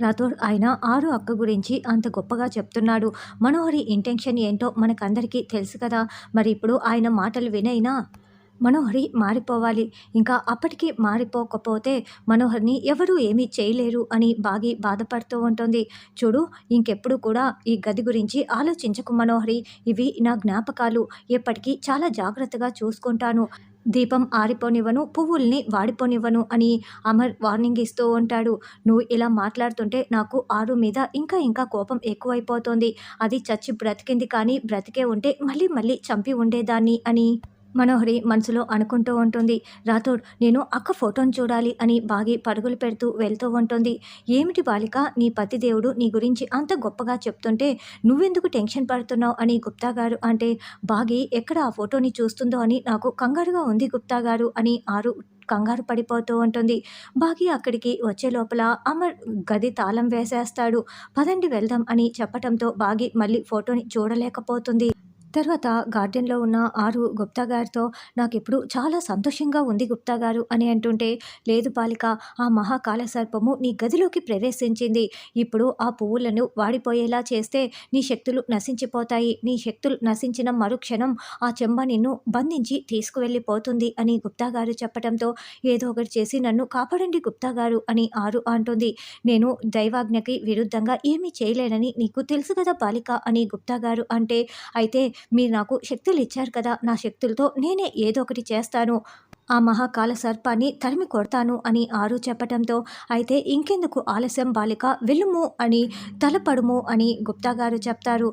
రాథోడ్ ఆయన ఆరు అక్క గురించి అంత గొప్పగా చెప్తున్నాడు. మనోహరి ఇంటెన్షన్ ఏంటో మనకందరికీ తెలుసు కదా. మరి ఇప్పుడు ఆయన మాటలు వినైనా మనోహరి మారిపోవాలి. ఇంకా అప్పటికి మారిపోకపోతే మనోహర్ని ఎవరు ఏమీ చేయలేరు అని బాగి బాధపడుతూ ఉంటుంది. చూడు ఇంకెప్పుడు కూడా ఈ గది గురించి ఆలోచించకు మనోహరి. ఇవి నా జ్ఞాపకాలు. ఎప్పటికీ చాలా జాగ్రత్తగా చూసుకుంటాను. దీపం ఆరిపోనివ్వను పువ్వుల్ని వాడిపోనివ్వను అని అమర్ వార్నింగ్ ఇస్తూ ఉంటాడు. నువ్వు ఇలా మాట్లాడుతుంటే నాకు ఆరు మీద ఇంకా ఇంకా కోపం ఎక్కువైపోతుంది. అది చచ్చి బ్రతికింది కానీ బ్రతికే ఉంటే మళ్ళీ మళ్ళీ చంపి ఉండేదాన్ని అని. మనోహరి మనసులో అనుకుంటూ ఉంటుంది. రాథోడ్ నేను అక్క ఫోటోని చూడాలి అని బాగి పరుగులు పెడుతూ వెళ్తూ ఉంటుంది. ఏమిటి బాలిక నీ పతిదేవుడు నీ గురించి అంత గొప్పగా చెప్తుంటే నువ్వెందుకు టెన్షన్ పడుతున్నావు అని గుప్తా గారు అంటే బాగి ఎక్కడ ఆ ఫోటోని చూస్తుందో అని నాకు కంగారుగా ఉంది గుప్తా గారు అని ఆరు కంగారు పడిపోతూ ఉంటుంది. బాగి అక్కడికి వచ్చే లోపల అమర్ గది తాళం వేసేస్తాడు. పదండి వెళ్దాం అని చెప్పటంతో బాగి మళ్ళీ ఫోటోని చూడలేకపోతుంది. తర్వాత గార్డెన్లో ఉన్న ఆరు గుప్తా గారితో నాకు ఇప్పుడు చాలా సంతోషంగా ఉంది గుప్తా గారు అని అంటుంటే లేదు బాలిక ఆ మహాకాల సర్పము నీ గదిలోకి ప్రవేశించింది. ఇప్పుడు ఆ పువ్వులను వాడిపోయేలా చేస్తే నీ శక్తులు నశించిపోతాయి. నీ శక్తులు నశించిన మరుక్షణం ఆ చెంబ నిన్ను బంధించి తీసుకువెళ్ళిపోతుంది అని గుప్తా గారు చెప్పడంతో ఏదో ఒకటి చేసి నన్ను కాపాడండి గుప్తా గారు అని ఆరు అంటుంది. నేను దైవాజ్ఞకి విరుద్ధంగా ఏమీ చేయలేనని నీకు తెలుసు కదా బాలిక అని గుప్తా గారు అంటే అయితే మీరు నాకు శక్తులు ఇచ్చారు కదా నా శక్తులతో నేనే ఏదో ఒకటి చేస్తాను. ఆ మహాకాల సర్పాన్ని తరిమి కొడతాను అని ఆరు చెప్పటంతో అయితే ఇంకెందుకు ఆలస్యం బాలిక వెళ్ళుము అని తలపడుము అని గుప్తా గారు చెప్తారు.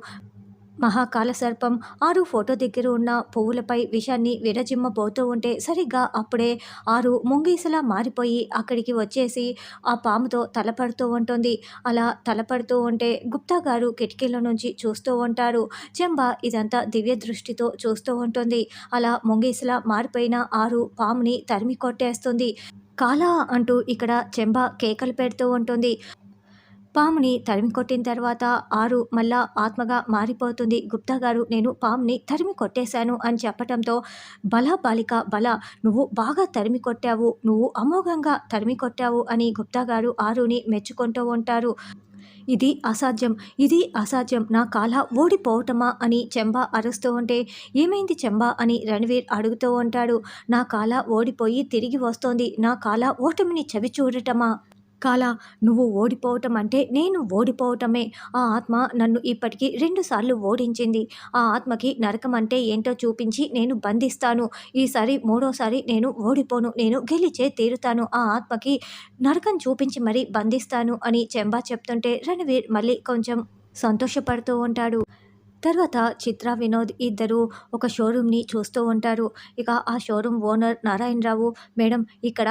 మహాకాల సర్పం ఆరు ఫోటో దగ్గర ఉన్న పువ్వులపై విషాన్ని విరజిమ్మబోతూ ఉంటే సరిగ్గా అప్పుడే ఆరు ముంగీసలా మారిపోయి అక్కడికి వచ్చేసి ఆ పాముతో తలపడుతూ ఉంటుంది. అలా తలపడుతూ ఉంటే గుప్తా గారు కిటికీల నుంచి చూస్తూ ఉంటారు. చెంబ ఇదంతా దివ్య దృష్టితో చూస్తూ ఉంటుంది. అలా ముంగీసలా మారిపోయిన ఆరు పాముని తరిమి కొట్టేస్తుంది. కాలా అంటూ ఇక్కడ చెంబ కేకలు పెడుతూ ఉంటుంది. పాముని తరిమి కొట్టిన తర్వాత ఆరు మళ్ళా ఆత్మగా మారిపోతుంది. గుప్తా గారు నేను పాముని తరిమి కొట్టేశాను అని చెప్పటంతో బల బాలిక బల నువ్వు బాగా తరిమి కొట్టావు నువ్వు అమోఘంగా తరిమి కొట్టావు అని గుప్తా గారు ఆరుని మెచ్చుకుంటూ ఉంటారు. ఇది అసాధ్యం ఇది అసాధ్యం నా కాల ఓడిపోవటమా అని చెంబ అరుస్తూ ఉంటే ఏమైంది చెంబ అని రణవీర్ అడుగుతూ ఉంటాడు. నా కాల ఓడిపోయి తిరిగి వస్తోంది నా కాల ఓటమిని చవి చూడటమా కాలా నువ్వు ఓడిపోవటం అంటే నేను ఓడిపోవటమే. ఆ ఆత్మ నన్ను ఇప్పటికీ రెండుసార్లు ఓడించింది. ఆ ఆత్మకి నరకం అంటే ఏంటో చూపించి నేను బంధిస్తాను. ఈసారి మూడోసారి నేను ఓడిపోను. నేను గెలిచే తీరుతాను. ఆ ఆత్మకి నరకం చూపించి మరీ బంధిస్తాను అని చెంబా చెప్తుంటే రణవీర్ మళ్ళీ కొంచెం సంతోషపడుతూ ఉంటాడు. తర్వాత చిత్ర వినోద్ ఇద్దరు ఒక షోరూమ్ని చూస్తూ ఉంటారు. ఇక ఆ షోరూమ్ ఓనర్ నారాయణరావు మేడం ఇక్కడ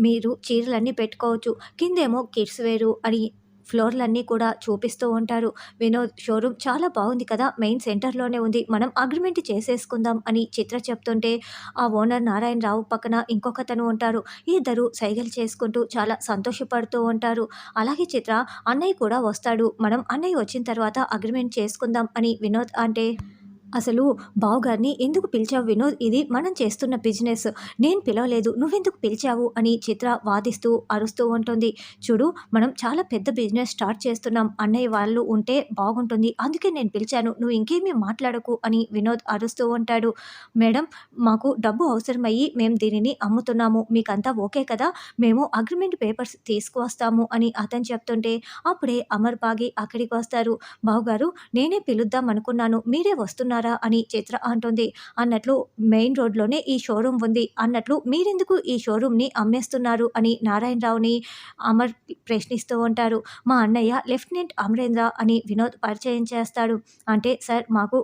మీరు చీరలన్నీ పెట్టుకోవచ్చు. కిందేమో కిడ్స్ వేరు అని ఫ్లోర్లన్నీ కూడా చూపిస్తూ ఉంటారు. వినోద్ షోరూమ్ చాలా బాగుంది కదా? మెయిన్ సెంటర్లోనే ఉంది. మనం అగ్రిమెంట్ చేసేసుకుందాం అని చిత్ర చెప్తుంటే ఆ ఓనర్ నారాయణరావు పక్కన ఇంకొకతను ఉంటారు. ఇద్దరు సైగలు చేసుకుంటూ చాలా సంతోషపడుతూ ఉంటారు. అలాగే చిత్ర అన్నయ్య కూడా వస్తాడు. మనం అన్నయ్య వచ్చిన తర్వాత అగ్రిమెంట్ చేసుకుందాం అని వినోద్ అంటే అసలు బావుగారిని ఎందుకు పిలిచావు వినోద్ ఇది మనం చేస్తున్న బిజినెస్. నేను పిలవలేదు నువ్వెందుకు పిలిచావు? అని చిత్ర వాదిస్తూ అరుస్తూ ఉంటుంది. చూడు మనం చాలా పెద్ద బిజినెస్ స్టార్ట్ చేస్తున్నాం. అన్నయ్య వాళ్ళు ఉంటే బాగుంటుంది. అందుకే నేను పిలిచాను. నువ్వు ఇంకేమీ మాట్లాడకు అని వినోద్ అరుస్తూ ఉంటాడు. మేడం మాకు డబ్బు అవసరమయ్యి మేము దీనిని అమ్ముతున్నాము. మీకంతా ఓకే కదా? మేము అగ్రిమెంట్ పేపర్స్ తీసుకువస్తాము అని అతను చెప్తుంటే అప్పుడే అమర్ బాగి అక్కడికి వస్తారు. బావగారు నేనే పిలుద్దాం అనుకున్నాను. మీరే వస్తున్నారు. చేస్తున్నారా అని చిత్ర అంటుంది. అన్నట్లు మెయిన్ రోడ్లోనే ఈ షోరూమ్ ఉంది. అన్నట్లు మీరెందుకు ఈ షోరూమ్ని అమ్మేస్తున్నారు అని నారాయణరావుని అమర్ ప్రశ్నిస్తూ ఉంటారు. మా అన్నయ్య లెఫ్టినెంట్ అమరేంద్ర అని వినోద్ పరిచయం చేస్తాడు. అంటే సార్ మాకు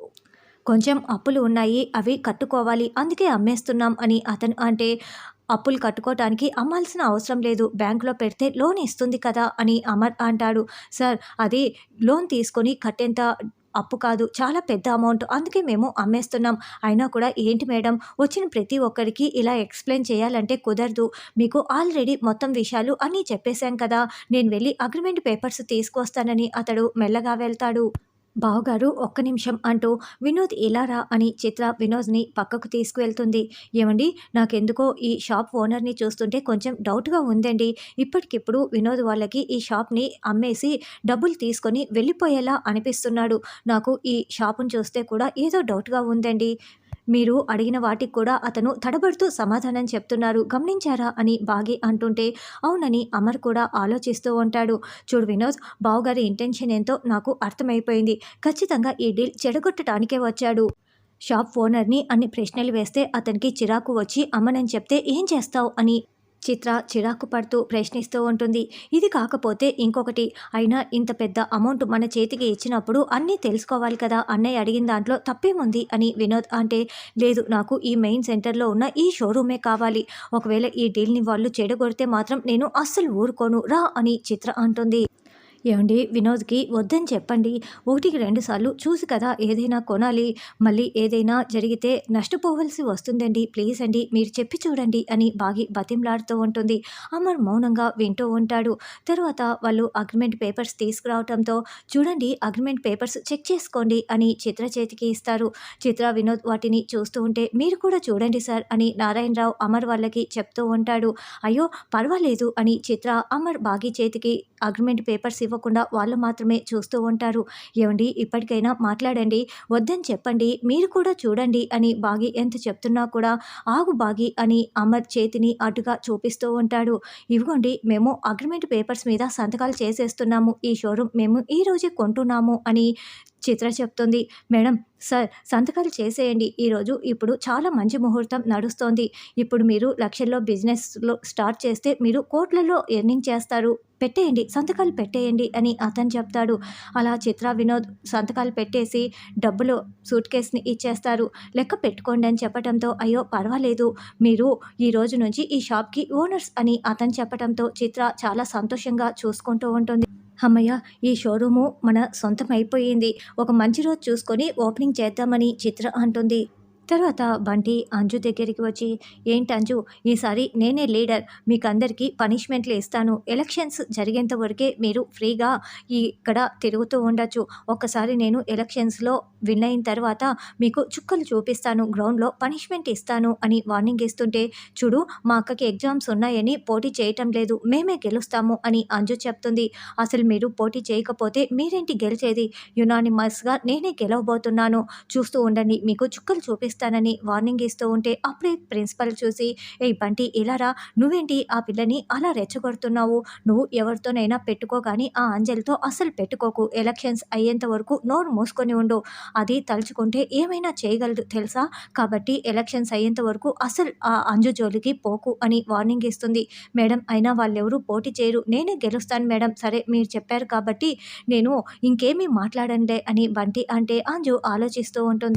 కొంచెం అప్పులు ఉన్నాయి. అవి కట్టుకోవాలి. అందుకే అమ్మేస్తున్నాం అని అతను అంటే అప్పులు కట్టుకోవటానికి అమ్మాల్సిన అవసరం లేదు. బ్యాంకులో పెడితే లోన్ ఇస్తుంది కదా అని అమర్ అంటాడు. సార్ అది లోన్ తీసుకొని కట్టేంత అప్పు కాదు చాలా పెద్ద అమౌంట్. అందుకే మేము అమ్మేస్తున్నాం. అయినా కూడా ఏంటి మేడం వచ్చిన ప్రతి ఒక్కరికి ఇలా ఎక్స్ప్లెయిన్ చేయాలంటే కుదరదు. మీకు ఆల్రెడీ మొత్తం విషయాలు అన్నీ చెప్పేశాం కదా. నేను వెళ్ళి అగ్రిమెంట్ పేపర్స్ తీసుకొస్తానని అతడు మెల్లగా వెళ్తాడు. బావగారు ఒక్క నిమిషం అంటూ వినోద్ ఇలా రా అని చిత్ర వినోద్ని పక్కకు తీసుకువెళ్తుంది. ఏమండి? నాకెందుకో ఈ షాప్ ఓనర్ని చూస్తుంటే కొంచెం డౌట్గా ఉందండి. ఇప్పటికిప్పుడు వినోద్ వాళ్ళకి ఈ షాప్ని అమ్మేసి డబ్బులు తీసుకొని వెళ్ళిపోయేలా అనిపిస్తున్నాడు. నాకు ఈ షాపును చూస్తే కూడా ఏదో డౌట్గా ఉందండి. మీరు అడిగిన వాటికి కూడా అతను తడబడుతూ సమాధానం చెప్తున్నారు. గమనించారా? అని బాగి అంటుంటే అవునని అమర్ కూడా ఆలోచిస్తూ ఉంటాడు. చూడు వినోద్ బావుగారి ఇంటెన్షన్ ఏంతో నాకు అర్థమైపోయింది. ఖచ్చితంగా ఈ డీల్ చెడగొట్టడానికే వచ్చాడు. షాప్ ఓనర్ని అన్ని ప్రశ్నలు వేస్తే అతనికి చిరాకు వచ్చి అమ్మనని చెప్తే ఏం చేస్తావు? అని చిత్ర చిరాకు పడుతూ ప్రశ్నిస్తూ ఉంటుంది. ఇది కాకపోతే ఇంకొకటి అయినా ఇంత పెద్ద అమౌంట్ మన చేతికి ఇచ్చినప్పుడు అన్నీ తెలుసుకోవాలి కదా? అన్నయ్య అడిగిన దాంట్లో తప్పేముంది అని వినోద్ అంటే లేదు నాకు ఈ మెయిన్ సెంటర్లో ఉన్న ఈ షోరూమే కావాలి. ఒకవేళ ఈ డీల్ని వాళ్ళు చెడగొడితే మాత్రం నేను అస్సలు ఊరుకోను. రా అని చిత్ర అంటుంది. ఏమండి వినోద్కి వద్దని చెప్పండి. ఒకటికి రెండు సార్లు చూసి కదా ఏదైనా కొనాలి. మళ్ళీ ఏదైనా జరిగితే నష్టపోవలసి వస్తుందండి. ప్లీజ్ అండి మీరు చెప్పి చూడండి అని బాగి బతింలాడుతూ ఉంటుంది. అమర్ మౌనంగా వింటూ ఉంటాడు. తర్వాత వాళ్ళు అగ్రిమెంట్ పేపర్స్ తీసుకురావడంతో చూడండి అగ్రిమెంట్ పేపర్స్ చెక్ చేసుకోండి అని చిత్ర చేతికి ఇస్తారు. చిత్ర వినోద్ వాటిని చూస్తూ ఉంటే మీరు కూడా చూడండి సార్ అని నారాయణరావు అమర్ వాళ్ళకి చెప్తూ ఉంటాడు. అయ్యో పర్వాలేదు అని చిత్ర అమర్ బాగి చేతికి అగ్రిమెంట్ పేపర్స్ ఇవ్వ ఇవ్వకుండా వాళ్ళు మాత్రమే చూస్తూ ఉంటారు. ఏమండి ఇప్పటికైనా మాట్లాడండి. వద్దని చెప్పండి. మీరు కూడా చూడండి అని బాగి ఎంత చెప్తున్నా కూడా ఆగు బాగి అని అమర్ చేతిని అటుగా చూపిస్తూ ఉంటాడు. ఇవ్వండి మేము అగ్రిమెంట్ పేపర్స్ మీద సంతకాలు చేసేస్తున్నాము. ఈ షోరూమ్ మేము ఈ రోజే కొంటున్నాము అని చిత్ర చెప్తుంది. మేడం సార్ సంతకాలు చేసేయండి. ఈరోజు ఇప్పుడు చాలా మంచి ముహూర్తం నడుస్తోంది. ఇప్పుడు మీరు లక్షల్లో బిజినెస్లో స్టార్ట్ చేస్తే మీరు కోట్లలో ఎర్నింగ్ చేస్తారు. పెట్టేయండి సంతకాలు పెట్టేయండి అని అతను చెప్తాడు. అలా చిత్ర వినోద్ సంతకాలు పెట్టేసి డబ్బులు సూట్ కేసుని ఇచ్చేస్తారు. లెక్క పెట్టుకోండి అని చెప్పడంతో అయ్యో పర్వాలేదు మీరు ఈ రోజు నుంచి ఈ షాప్కి ఓనర్స్ అని అతను చెప్పడంతో చిత్ర చాలా సంతోషంగా చూసుకుంటూ ఉంటుంది. అమ్మయ్య ఈ షోరూము మన సొంతం అయిపోయింది. ఒక మంచి రోజు చూసుకొని ఓపెనింగ్ చేద్దామని చిత్ర అంటుంది. తర్వాత బంటి అంజు దగ్గరికి వచ్చి ఏంటి అంజు ఈసారి నేనే లీడర్ మీకు అందరికీ పనిష్మెంట్లు ఇస్తాను. ఎలక్షన్స్ జరిగేంత వరకే మీరు ఫ్రీగా ఇక్కడ తిరుగుతూ ఉండొచ్చు. ఒక్కసారి నేను ఎలక్షన్స్లో విన్ అయిన తర్వాత మీకు చుక్కలు చూపిస్తాను గ్రౌండ్లో పనిష్మెంట్ ఇస్తాను అని వార్నింగ్ ఇస్తుంటే చూడు మా అక్కకి ఎగ్జామ్స్ ఉన్నాయని పోటీ చేయటం లేదు. మేమే గెలుస్తాము అని అంజు చెప్తుంది. అసలు మీరు పోటీ చేయకపోతే మీరేంటి గెలిచేది? యునానిమస్గా నేనే గెలవబోతున్నాను. చూస్తూ ఉండండి మీకు చుక్కలు చూపిస్తాను. చూపిస్తానని వార్నింగ్ ఇస్తూ ఉంటే అప్పుడే ప్రిన్సిపల్ చూసి ఏ బంటి ఇలారా నువ్వేంటి ఆ పిల్లని అలా రెచ్చగొడుతున్నావు? నువ్వు ఎవరితోనైనా పెట్టుకో కానీ ఆ అంజలితో అసలు పెట్టుకోకు. ఎలక్షన్స్ అయ్యేంత వరకు నోరు మూసుకొని ఉండు. అది తలుచుకుంటే ఏమైనా చేయగలదు తెలుసా? కాబట్టి ఎలక్షన్స్ అయ్యేంత వరకు అసలు ఆ అంజు జోలికి పోకు అని వార్నింగ్ ఇస్తుంది. మేడం అయినా వాళ్ళెవరూ పోటీ చేయరు. నేనే గెలుస్తాను మేడం. సరే మీరు చెప్పారు కాబట్టి నేను ఇంకేమీ మాట్లాడండే అని బంటి అంటే అంజు ఆలోచిస్తూ ఉంటుంది.